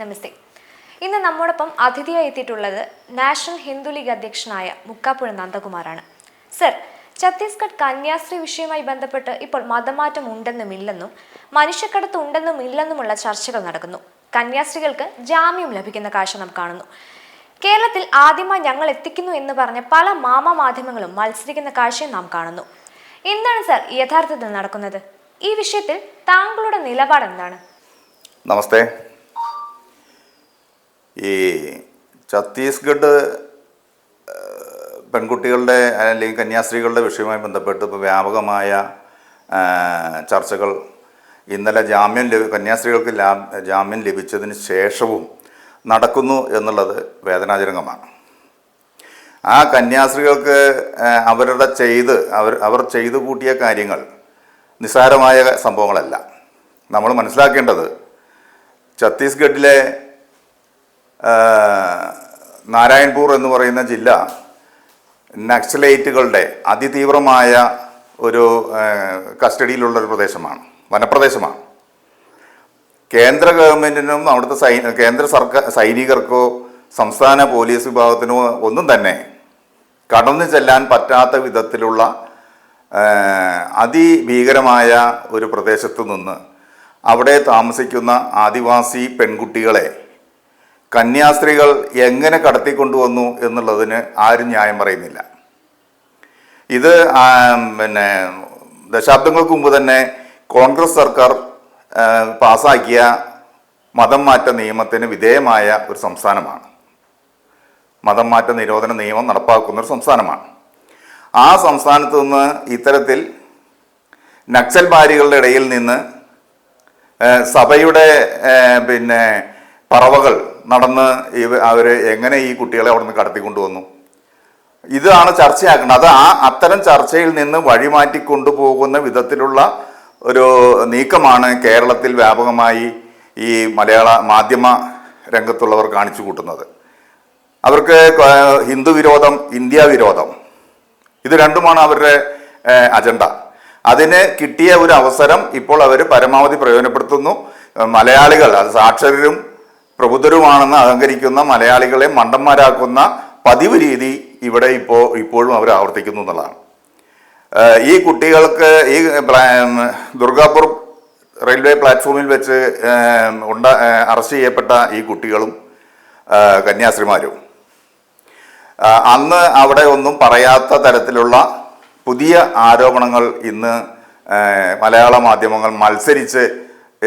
നമസ്തേ. ഇന്ന് നമ്മോടൊപ്പം അതിഥിയായി എത്തിയിട്ടുള്ളത് നാഷണൽ ഹിന്ദു ലീഗ് അധ്യക്ഷനായ മുക്കാപ്പുഴ നന്ദകുമാറാണ്. സർ ഛത്തീസ്ഗഡ് കന്യാസ്ത്രീ വിഷയവുമായി ബന്ധപ്പെട്ട് ഇപ്പോൾ മതമാറ്റം ഉണ്ടെന്നും ഇല്ലെന്നും മനുഷ്യക്കടത്ത് ഉണ്ടെന്നും ഇല്ലെന്നുമുള്ള ചർച്ചകൾ നടക്കുന്നു. കന്യാസ്ത്രീകൾക്ക് ജാമ്യം ലഭിക്കുന്ന കാഴ്ച നാം കാണുന്നു. കേരളത്തിൽ ആദ്യമായി ഞങ്ങൾ എത്തിക്കുന്നു എന്ന് പറഞ്ഞ പല മാമ മാധ്യമങ്ങളും മത്സരിക്കുന്ന കാഴ്ചയും നാം കാണുന്നു. എന്താണ് സർ യഥാർത്ഥത്തിൽ നടക്കുന്നത്? ഈ വിഷയത്തിൽ താങ്കളുടെ നിലപാട് എന്താണ് നമസ്തേ. ഈ ഛത്തീസ്ഗഡ് പെൺകുട്ടികളുടെ അല്ലെങ്കിൽ കന്യാസ്ത്രീകളുടെ വിഷയവുമായി ബന്ധപ്പെട്ട് ഇപ്പോൾ വ്യാപകമായ ചർച്ചകൾ. ഇന്നലെ ജാമ്യം ലഭി കന്യാസ്ത്രീകൾക്ക് ജാമ്യം ലഭിച്ചതിന് ശേഷവും നടക്കുന്നു എന്നുള്ളത് വേദനാജനകമാണ്. ആ കന്യാസ്ത്രീകൾക്ക് അവരുടെ ചെയ്ത് അവർ അവർ ചെയ്തു കൂട്ടിയ കാര്യങ്ങൾ നിസ്സാരമായ സംഭവങ്ങളല്ല. നമ്മൾ മനസ്സിലാക്കേണ്ടത് ഛത്തീസ്ഗഡിലെ നാരായൺപൂർ എന്ന് പറയുന്ന ജില്ല നക്സലൈറ്റുകളുടെ അതിതീവ്രമായ ഒരു കസ്റ്റഡിയിലുള്ള ഒരു പ്രദേശമാണ് വനപ്രദേശമാണ്. കേന്ദ്ര ഗവൺമെന്റിനും അവിടുത്തെ സൈ കേന്ദ്ര സർക്കാർ സൈനികർക്കോ സംസ്ഥാന പോലീസ് വിഭാഗത്തിനോ ഒന്നും തന്നെ കടന്നു ചെല്ലാൻ പറ്റാത്ത വിധത്തിലുള്ള അതിഭീകരമായ ഒരു പ്രദേശത്തു നിന്ന് അവിടെ താമസിക്കുന്ന ആദിവാസി പെൺകുട്ടികളെ കന്യാസ്ത്രീകൾ എങ്ങനെ കടത്തിക്കൊണ്ടുവന്നു എന്നുള്ളതിന് ആരും ന്യായം പറയുന്നില്ല. ഇത് പിന്നെ ദശാബ്ദങ്ങൾക്ക് മുമ്പ് തന്നെ കോൺഗ്രസ് സർക്കാർ പാസാക്കിയ മതം മാറ്റ നിയമത്തിന് വിധേയമായ ഒരു സംസ്ഥാനമാണ്. മതം മാറ്റ നിരോധന നിയമം നടപ്പാക്കുന്ന ഒരു സംസ്ഥാനമാണ്. ആ സംസ്ഥാനത്ത് നിന്ന് ഇത്തരത്തിൽ നക്സൽബാരികളുടെ ഇടയിൽ നിന്ന് സഭയുടെ പിന്നെ പറവകൾ നടന്ന് ഇവ അവർ എങ്ങനെ ഈ കുട്ടികളെ അവിടെ നിന്ന് കടത്തിക്കൊണ്ടുവന്നു? ഇതാണ് ചർച്ചയാക്കേണ്ടത്. അത് ആ അത്തരം ചർച്ചയിൽ നിന്ന് വഴിമാറ്റി കൊണ്ടുപോകുന്ന വിധത്തിലുള്ള ഒരു നീക്കമാണ് കേരളത്തിൽ വ്യാപകമായി ഈ മലയാള മാധ്യമ രംഗത്തുള്ളവർ കാണിച്ചു കൂട്ടുന്നത്. അവർക്ക് ഹിന്ദു വിരോധം ഇന്ത്യ വിരോധം ഇത് രണ്ടുമാണ് അവരുടെ അജണ്ട. അതിന് കിട്ടിയ ഒരു അവസരം ഇപ്പോൾ അവർ പരമാവധി പ്രയോജനപ്പെടുത്തുന്നു. മലയാളികൾ അത് സാക്ഷരരും പ്രബുദ്ധരുമാണെന്ന് അഹങ്കരിക്കുന്ന മലയാളികളെ മണ്ടന്മാരാക്കുന്ന പതിവ് രീതി ഇവിടെ ഇപ്പോൾ ഇപ്പോഴും അവർ ആവർത്തിക്കുന്നു എന്നുള്ളതാണ്. ഈ കുട്ടികൾക്ക് ഈ ദുർഗാപുർ റെയിൽവേ പ്ലാറ്റ്ഫോമിൽ വെച്ച് ഉണ്ട അറസ്റ്റ് ചെയ്യപ്പെട്ട ഈ കുട്ടികളും കന്യാസ്ത്രീമാരും അന്ന് അവിടെ ഒന്നും പറയാത്ത തരത്തിലുള്ള പുതിയ ആരോപണങ്ങൾ ഇന്ന് മലയാള മാധ്യമങ്ങൾ മത്സരിച്ച്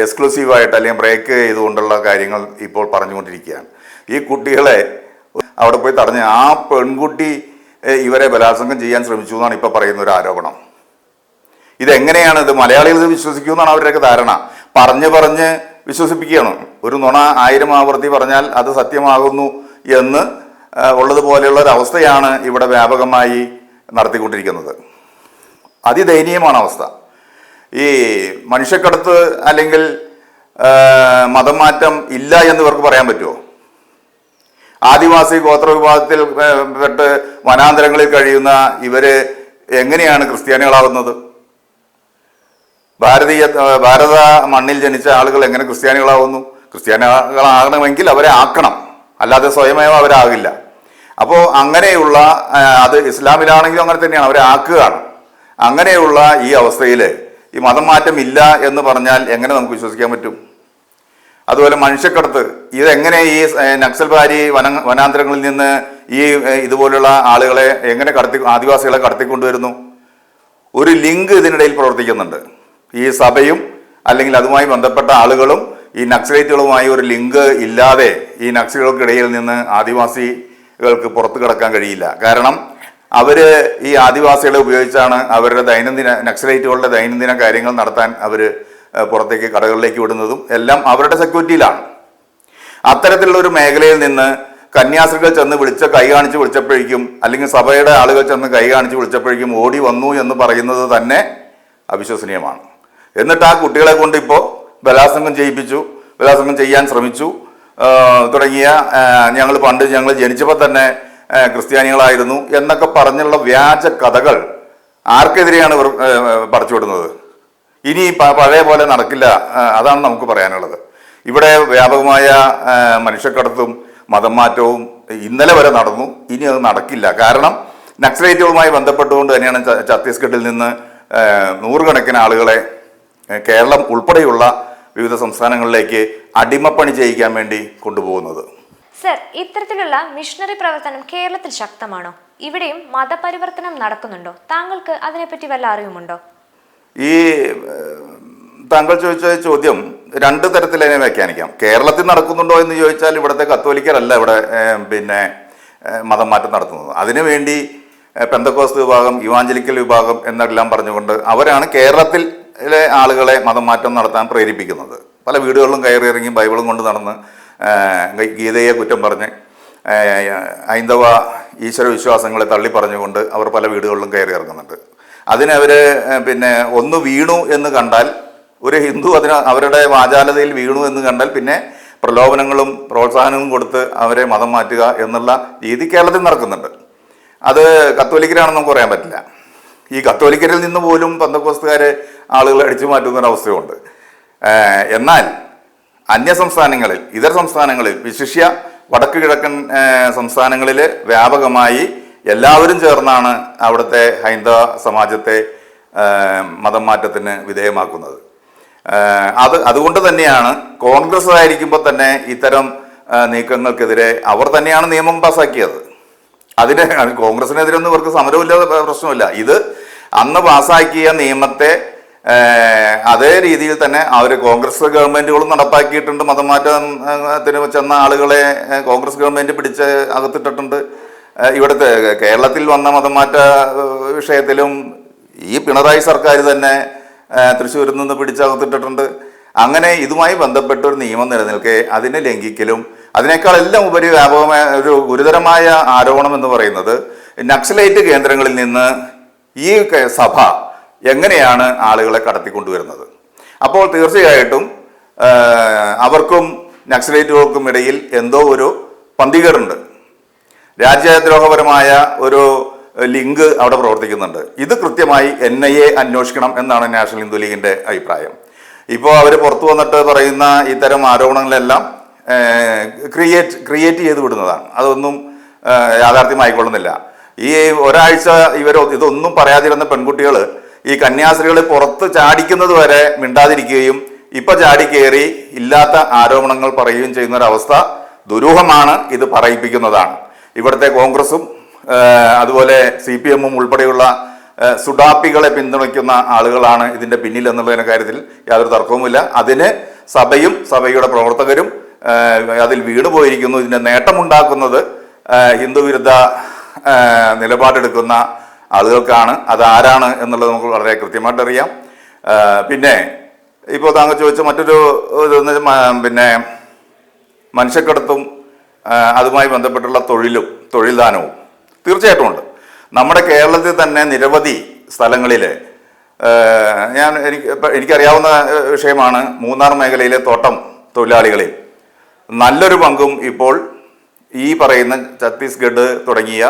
എക്സ്ക്ലൂസീവായിട്ട് അല്ലെങ്കിൽ ബ്രേക്ക് ചെയ്തുകൊണ്ടുള്ള കാര്യങ്ങൾ ഇപ്പോൾ പറഞ്ഞുകൊണ്ടിരിക്കുകയാണ്. ഈ കുട്ടികളെ അവിടെ പോയി തടഞ്ഞ് ആ പെൺകുട്ടി ഇവരെ ബലാത്സംഗം ചെയ്യാൻ ശ്രമിച്ചു എന്നാണ് ഇപ്പോൾ പറയുന്ന ഒരു ആരോപണം. ഇതെങ്ങനെയാണ് ഇത് മലയാളികൾ വിശ്വസിക്കുമെന്നാണ് അവരുടെയൊക്കെ ധാരണ. പറഞ്ഞ് പറഞ്ഞ് വിശ്വസിപ്പിക്കുകയാണ്. ഒരു നുണ ആയിരം ആവർത്തി പറഞ്ഞാൽ അത് സത്യമാകുന്നു എന്ന് ഉള്ളതുപോലെയുള്ള ഒരു അവസ്ഥയാണ് ഇവിടെ വ്യാപകമായി നടത്തിക്കൊണ്ടിരിക്കുന്നത്. അതിദയനീയമാണ് അവസ്ഥ. ഈ മനുഷ്യക്കടത്ത് അല്ലെങ്കിൽ മതം മാറ്റം ഇല്ല എന്ന് ഇവർക്ക് പറയാൻ പറ്റുമോ ആദിവാസി ഗോത്ര വിഭാഗത്തിൽ പെട്ട് വനാന്തരങ്ങളിൽ കഴിയുന്ന ഇവർ എങ്ങനെയാണ് ക്രിസ്ത്യാനികളാവുന്നത്? ഭാരതീയ ഭാരത മണ്ണിൽ ജനിച്ച ആളുകൾ എങ്ങനെ ക്രിസ്ത്യാനികളാവുന്നു? ക്രിസ്ത്യാനികളാകണമെങ്കിൽ അവരെ ആക്കണം. അല്ലാതെ സ്വയമേവ അവരാകില്ല. അപ്പോൾ അങ്ങനെയുള്ള അത് ഇസ്ലാമിലാണെങ്കിലും അങ്ങനെ തന്നെയാണ്. അവരെ ആക്കുകയാണ്. അങ്ങനെയുള്ള ഈ അവസ്ഥയിൽ ഈ മതം മാറ്റം ഇല്ല എന്ന് പറഞ്ഞാൽ എങ്ങനെ നമുക്ക് വിശ്വസിക്കാൻ പറ്റും? അതുപോലെ മനുഷ്യക്കടത്ത് ഇതെങ്ങനെ ഈ നക്സൽ നക്സൽബാരി വന വനാന്തരങ്ങളിൽ നിന്ന് ഈ ഇതുപോലുള്ള ആളുകളെ എങ്ങനെ കടത്തി ആദിവാസികളെ കടത്തിക്കൊണ്ടുവരുന്നു? ഒരു ലിങ്ക് ഇതിനിടയിൽ പ്രവർത്തിക്കുന്നുണ്ട്. ഈ സഭയും അല്ലെങ്കിൽ അതുമായി ബന്ധപ്പെട്ട ആളുകളും ഈ നക്സലേറ്റുകളുമായി ഒരു ലിങ്ക് ഇല്ലാതെ ഈ നക്സലുകൾക്കിടയിൽ നിന്ന് ആദിവാസികൾക്ക് പുറത്തു കിടക്കാൻ കഴിയില്ല. കാരണം അവർ ഈ ആദിവാസികളെ ഉപയോഗിച്ചാണ് അവരുടെ ദൈനംദിന നക്സലൈറ്റുകളുടെ ദൈനംദിന കാര്യങ്ങൾ നടത്താൻ അവർ പുറത്തേക്ക് കടകളിലേക്ക് വിടുന്നതും എല്ലാം അവരുടെ സെക്യൂരിറ്റിയിലാണ്. അത്തരത്തിലുള്ള ഒരു മേഖലയിൽ നിന്ന് കന്യാസ്ത്രീകൾ ചെന്ന് വിളിച്ച കൈ കാണിച്ച് വിളിച്ചപ്പോഴേക്കും അല്ലെങ്കിൽ സഭയുടെ ആളുകൾ ചെന്ന് കൈ കാണിച്ച് വിളിച്ചപ്പോഴേക്കും ഓടി വന്നു എന്ന് പറയുന്നത് തന്നെ അവിശ്വസനീയമാണ്. എന്നിട്ട് ആ കുട്ടികളെ കൊണ്ട് ഇപ്പോൾ ബലാത്സംഗം ചെയ്യിപ്പിച്ചു ബലാത്സംഗം ചെയ്യാൻ ശ്രമിച്ചു. തുടങ്ങിയ ഞങ്ങൾ പണ്ട് ഞങ്ങൾ ജനിച്ചപ്പോൾ തന്നെ ക്രിസ്ത്യാനികളായിരുന്നു എന്നൊക്കെ പറഞ്ഞുള്ള വ്യാജ കഥകൾ ആർക്കെതിരെയാണ് ഇവർ പടച്ചുവിടുന്നത് ഇനി പഴയ പോലെ നടക്കില്ല അതാണ് നമുക്ക് പറയാനുള്ളത്. ഇവിടെ വ്യാപകമായ മനുഷ്യക്കടത്തും മതം മാറ്റവും ഇന്നലെ വരെ നടന്നു ഇനി അത് നടക്കില്ല. കാരണം നക്സലൈറ്റുകളുമായി ബന്ധപ്പെട്ടുകൊണ്ട് തന്നെയാണ് ഛത്തീസ്ഗഡിൽ നിന്ന് നൂറുകണക്കിന് ആളുകളെ കേരളം ഉൾപ്പെടെയുള്ള വിവിധ സംസ്ഥാനങ്ങളിലേക്ക് അടിമപ്പണി ചെയ്യിക്കാൻ വേണ്ടി കൊണ്ടുപോകുന്നത്. സർ ഇത്തരത്തിലുള്ള മിഷണറി പ്രവർത്തനം കേരളത്തിൽ ശക്തമാണോ? ഇവിടെയും മതപരിവർത്തനം നടക്കുന്നുണ്ടോ? താങ്കൾക്ക് അതിനെപ്പറ്റി വല്ല അറിവുമുണ്ടോ? ഈ താങ്കൾ ചോദിച്ച ചോദ്യം രണ്ട് തരത്തിൽ അതിനെ വ്യാഖ്യാനിക്കാം. കേരളത്തിൽ നടക്കുന്നുണ്ടോ എന്ന് ചോദിച്ചാൽ ഇവിടുത്തെ കത്തോലിക്കരല്ല ഇവിടെ പിന്നെ മതം മാറ്റം നടത്തുന്നത്. അതിനുവേണ്ടി പെന്തക്കോസ് വിഭാഗം ഇവാഞ്ചലിക്കൽ വിഭാഗം എന്നെല്ലാം പറഞ്ഞുകൊണ്ട് അവരാണ് കേരളത്തിലെ ആളുകളെ മതം മാറ്റം നടത്താൻ പ്രേരിപ്പിക്കുന്നത്. പല വീടുകളിലും കയറിയിറങ്ങി ബൈബിളും കൊണ്ട് നടന്ന് ഗീതയെ കുറ്റം പറഞ്ഞ് ഹൈന്ദവ ഈശ്വര വിശ്വാസങ്ങളെ തള്ളി പറഞ്ഞുകൊണ്ട് അവർ പല വീടുകളിലും കയറി ഇറങ്ങുന്നുണ്ട്. അതിനവർ പിന്നെ ഒന്ന് വീണു എന്ന് കണ്ടാൽ ഒരു ഹിന്ദു അതിന് അവരുടെ വാചാലതയിൽ വീണു എന്ന് കണ്ടാൽ പിന്നെ പ്രലോഭനങ്ങളും പ്രോത്സാഹനവും കൊടുത്ത് അവരെ മതം മാറ്റുക എന്നുള്ള രീതി കേരളത്തിൽ നടക്കുന്നുണ്ട്. അത് കത്തോലിക്കരാണെന്ന് നമുക്ക് പറയാൻ പറ്റില്ല. ഈ കത്തോലിക്കരിൽ നിന്ന് പോലും പന്തക്കോസ്തുകാരെ ആളുകൾ അടിച്ചു മാറ്റുന്ന ഒരു അവസ്ഥയുണ്ട് എന്നാൽ അന്യ സംസ്ഥാനങ്ങളിൽ ഇതര സംസ്ഥാനങ്ങളിൽ വിശിഷ്യ വടക്ക് കിഴക്കൻ സംസ്ഥാനങ്ങളിൽ വ്യാപകമായി എല്ലാവരും ചേർന്നാണ് അവിടുത്തെ ഹൈന്ദവ സമാജത്തെ മതം മാറ്റത്തിന് വിധേയമാക്കുന്നത്. അത് അതുകൊണ്ട് തന്നെയാണ് കോൺഗ്രസ് ആയിരിക്കുമ്പോൾ തന്നെ ഇത്തരം നീക്കങ്ങൾക്കെതിരെ അവർ തന്നെയാണ് നിയമം പാസാക്കിയത്. അതിന് കോൺഗ്രസിനെതിരെ ഒന്നും ഇവർക്ക് സമരമില്ലാതെ പ്രശ്നമില്ല. ഇത് അന്ന് പാസാക്കിയ നിയമത്തെ അതേ രീതിയിൽ തന്നെ അവർ കോൺഗ്രസ് ഗവൺമെന്റുകളും നടപ്പാക്കിയിട്ടുണ്ട്. മതമാറ്റത്തിന് ചെന്ന ആളുകളെ കോൺഗ്രസ് ഗവൺമെന്റ് പിടിച്ച് അകത്തിട്ടിട്ടുണ്ട്. ഇവിടുത്തെ കേരളത്തിൽ വന്ന മതമാറ്റ വിഷയത്തിലും ഈ പിണറായി സർക്കാർ തന്നെ തൃശ്ശൂരിൽ നിന്ന് പിടിച്ചകത്തിട്ടിട്ടുണ്ട് അങ്ങനെ ഇതുമായി ബന്ധപ്പെട്ട ഒരു നിയമം നിലനിൽക്കെ അതിനെ ലംഘിക്കലും അതിനേക്കാൾ എല്ലാം ഉപരി വ്യാപകമായ ഒരു ഗുരുതരമായ ആരോപണം എന്ന് പറയുന്നത് നക്സലൈറ്റ് കേന്ദ്രങ്ങളിൽ നിന്ന് ഈ സഭ എങ്ങനെയാണ് ആളുകളെ കടത്തിക്കൊണ്ടുവരുന്നത്? അപ്പോൾ തീർച്ചയായിട്ടും അവർക്കും നക്സലേറ്റുകൾക്കും ഇടയിൽ എന്തോ ഒരു പന്തികേടുണ്ട്. രാജ്യദ്രോഹപരമായ ഒരു ലിങ്ക് അവിടെ പ്രവർത്തിക്കുന്നുണ്ട്. ഇത് കൃത്യമായി എൻ ഐ എ അന്വേഷിക്കണം എന്നാണ് നാഷണൽ ഹിന്ദു ലീഗിന്റെ അഭിപ്രായം. ഇപ്പോൾ അവർ പുറത്തു വന്നിട്ട് പറയുന്ന ഇത്തരം ആരോപണങ്ങളെല്ലാം ക്രിയേറ്റ് ക്രിയേറ്റ് ചെയ്ത് വിടുന്നതാണ്. അതൊന്നും യാഥാർത്ഥ്യമായിക്കൊള്ളുന്നില്ല. ഈ ഒരാഴ്ച ഇവർ ഇതൊന്നും പറയാതിരുന്ന പെൺകുട്ടികൾ ഈ കന്യാസ്ത്രീകൾ പുറത്ത് ചാടിക്കുന്നത് വരെ മിണ്ടാതിരിക്കുകയും ഇപ്പൊ ചാടി കയറി ഇല്ലാത്ത ആരോപണങ്ങൾ പറയുകയും ചെയ്യുന്ന ഒരവസ്ഥ ദുരൂഹമാണ് ഇത് പറയിപ്പിക്കുന്നതാണ്. ഇവിടുത്തെ കോൺഗ്രസും അതുപോലെ സി പി എമ്മും ഉൾപ്പെടെയുള്ള സുഡാപ്പികളെ പിന്തുണയ്ക്കുന്ന ആളുകളാണ് ഇതിന്റെ പിന്നിൽ എന്നുള്ളതിന്റെ കാര്യത്തിൽ യാതൊരു തർക്കവുമില്ല. അതിന് സഭയും സഭയുടെ പ്രവർത്തകരും അതിൽ വീണുപോയിരിക്കുന്നു. ഇതിന്റെ നേട്ടമുണ്ടാക്കുന്നത് ഹിന്ദുവിരുദ്ധ നിലപാടെടുക്കുന്ന ആളുകൾക്കാണ് അത് ആരാണ് എന്നുള്ളത് നമുക്ക് വളരെ കൃത്യമായിട്ട് അറിയാം. പിന്നെ ഇപ്പോൾ താങ്കൾ ചോദിച്ച മറ്റൊരു പിന്നെ മനുഷ്യക്കടത്തും അതുമായി ബന്ധപ്പെട്ടുള്ള തൊഴിലും തൊഴിൽദാനവും തീർച്ചയായിട്ടും ഉണ്ട്. നമ്മുടെ കേരളത്തിൽ തന്നെ നിരവധി സ്ഥലങ്ങളിൽ ഞാൻ എനിക്ക് എനിക്കറിയാവുന്ന വിഷയമാണ് മൂന്നാർ മേഖലയിലെ തോട്ടം തൊഴിലാളികളിൽ. നല്ലൊരു പങ്കും ഇപ്പോൾ ഈ പറയുന്ന ഛത്തീസ്ഗഡ് തുടങ്ങിയ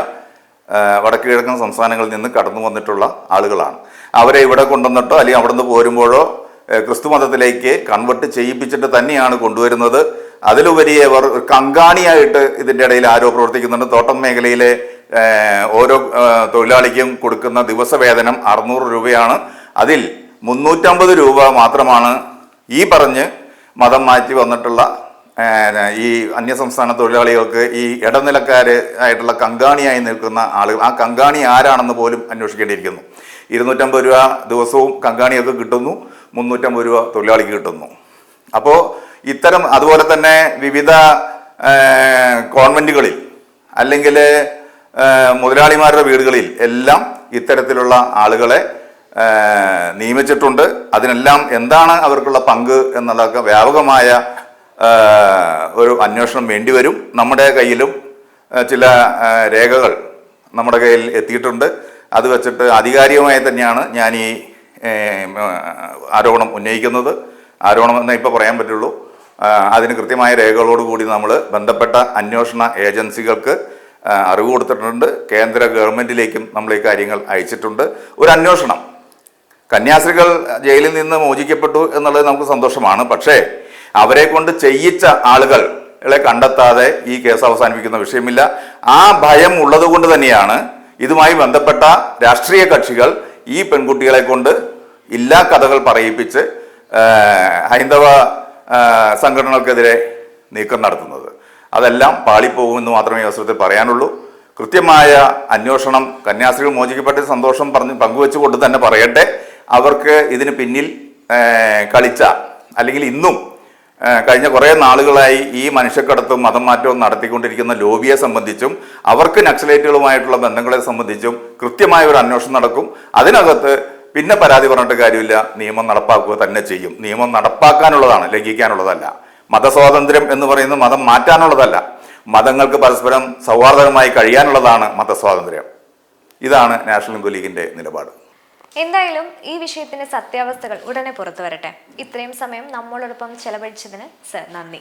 വടക്ക് കിഴക്കൻ സംസ്ഥാനങ്ങളിൽ നിന്ന് കടന്നു വന്നിട്ടുള്ള ആളുകളാണ്. അവരെ ഇവിടെ കൊണ്ടുവന്നിട്ടോ അല്ലെങ്കിൽ അവിടെ നിന്ന് പോരുമ്പോഴോ ക്രിസ്തു മതത്തിലേക്ക് കൺവെർട്ട് ചെയ്യിപ്പിച്ചിട്ട് തന്നെയാണ് കൊണ്ടുവരുന്നത്. അതിലുപരി അവർ കങ്കാണിയായിട്ട് ഇതിന്റെ ഇടയിൽ ആരോ പ്രവർത്തിക്കുന്നുണ്ട്. തോട്ടം മേഖലയിലെ ഓരോ തൊഴിലാളിക്കും കൊടുക്കുന്ന ദിവസവേതനം അറുന്നൂറ് രൂപയാണ്. അതിൽ മുന്നൂറ്റമ്പത് രൂപ മാത്രമാണ് ഈ പറഞ്ഞ് മതം മാറ്റി വന്നിട്ടുള്ള ഈ അന്യസംസ്ഥാന തൊഴിലാളികൾക്ക് ഈ ഇടനിലക്കാർ ആയിട്ടുള്ള കങ്കാണിയായി നിൽക്കുന്ന ആളുകൾ ആ കങ്കാണി ആരാണെന്ന് പോലും അന്വേഷിക്കേണ്ടിയിരിക്കുന്നു. ഇരുന്നൂറ്റമ്പത് രൂപ ദിവസവും കങ്കാണിയൊക്കെ കിട്ടുന്നു മുന്നൂറ്റമ്പത് രൂപ തൊഴിലാളിക്ക് കിട്ടുന്നു. അപ്പോൾ ഇത്തരം അതുപോലെ തന്നെ വിവിധ കോൺവെന്റുകളിൽ അല്ലെങ്കിൽ മുതലാളിമാരുടെ വീടുകളിൽ എല്ലാം ഇത്തരത്തിലുള്ള ആളുകളെ നിയമിച്ചിട്ടുണ്ട്. അതിനെല്ലാം എന്താണ് അവർക്കുള്ള പങ്ക് എന്നുള്ളതൊക്കെ വ്യാപകമായ ഒരു അന്വേഷണം വേണ്ടിവരും നമ്മുടെ കയ്യിലും ചില രേഖകൾ നമ്മുടെ കയ്യിൽ എത്തിയിട്ടുണ്ട്. അത് വെച്ചിട്ട് ആധികാരികമായി തന്നെയാണ് ഞാൻ ഈ ആരോപണം ഉന്നയിക്കുന്നത്. ആരോപണം എന്നേ ഇപ്പോൾ പറയാൻ പറ്റുള്ളൂ. അതിന് കൃത്യമായ രേഖകളോടുകൂടി നമ്മൾ ബന്ധപ്പെട്ട അന്വേഷണ ഏജൻസികൾക്ക് അറിവ് കൊടുത്തിട്ടുണ്ട്. കേന്ദ്ര ഗവൺമെന്റിലേക്കും നമ്മൾ ഈ കാര്യങ്ങൾ അയച്ചിട്ടുണ്ട്. ഒരു അന്വേഷണം. കന്യാസ്ത്രീകൾ ജയിലിൽ നിന്ന് മോചിക്കപ്പെട്ടു എന്നുള്ളത് നമുക്ക് സന്തോഷമാണ്. പക്ഷേ അവരെ കൊണ്ട് ചെയ്യിച്ച ആളുകളെ കണ്ടെത്താതെ ഈ കേസ് അവസാനിപ്പിക്കുന്ന വിഷയമില്ല. ആ ഭയം ഉള്ളത് കൊണ്ട് തന്നെയാണ് ഇതുമായി ബന്ധപ്പെട്ട രാഷ്ട്രീയ കക്ഷികൾ ഈ പെൺകുട്ടികളെ കൊണ്ട് ഇല്ലാ കഥകൾ പറയിപ്പിച്ച് ഹൈന്ദവ സംഘടനകൾക്കെതിരെ നീക്കം നടത്തുന്നത്. അതെല്ലാം പാളിപ്പോകുമെന്ന് മാത്രമേ അവസരത്തിൽ പറയാനുള്ളൂ. കൃത്യമായ അന്വേഷണം കന്യാസ്ത്രീകൾ മോചിക്കപ്പെട്ട സന്തോഷം പറഞ്ഞ് പങ്കുവെച്ചുകൊണ്ട് തന്നെ പറയട്ടെ. അവർക്ക് ഇതിന് പിന്നിൽ കളിച്ച അല്ലെങ്കിൽ ഇന്നും കഴിഞ്ഞ കുറേ നാളുകളായി ഈ മനുഷ്യക്കടത്തും മതം മാറ്റവും നടത്തിക്കൊണ്ടിരിക്കുന്ന ലോബിയെ സംബന്ധിച്ചും അവർക്ക് നക്സലേറ്റുകളുമായിട്ടുള്ള ബന്ധങ്ങളെ സംബന്ധിച്ചും കൃത്യമായ ഒരു അന്വേഷണം നടക്കും. അതിനകത്ത് പിന്നെ പരാതി പറഞ്ഞിട്ട് കാര്യമില്ല. നിയമം നടപ്പാക്കുക തന്നെ ചെയ്യും. നിയമം നടപ്പാക്കാനുള്ളതാണ് ലംഘിക്കാനുള്ളതല്ല. മതസ്വാതന്ത്ര്യം എന്ന് പറയുന്നത് മതം മാറ്റാനുള്ളതല്ല. മതങ്ങൾക്ക് പരസ്പരം സൗഹാർദ്ദമായി കഴിയാനുള്ളതാണ് മതസ്വാതന്ത്ര്യം. ഇതാണ് നാഷണൽ ഹിന്ദു ലീഗിന്റെ നിലപാട്. എന്തായാലും ഈ വിഷയത്തിന്റെ സത്യാവസ്ഥകൾ ഉടനെ പുറത്തു വരട്ടെ ഇത്രയും സമയം നമ്മളോടൊപ്പം ചെലവഴിച്ചതിന് സർ നന്ദി.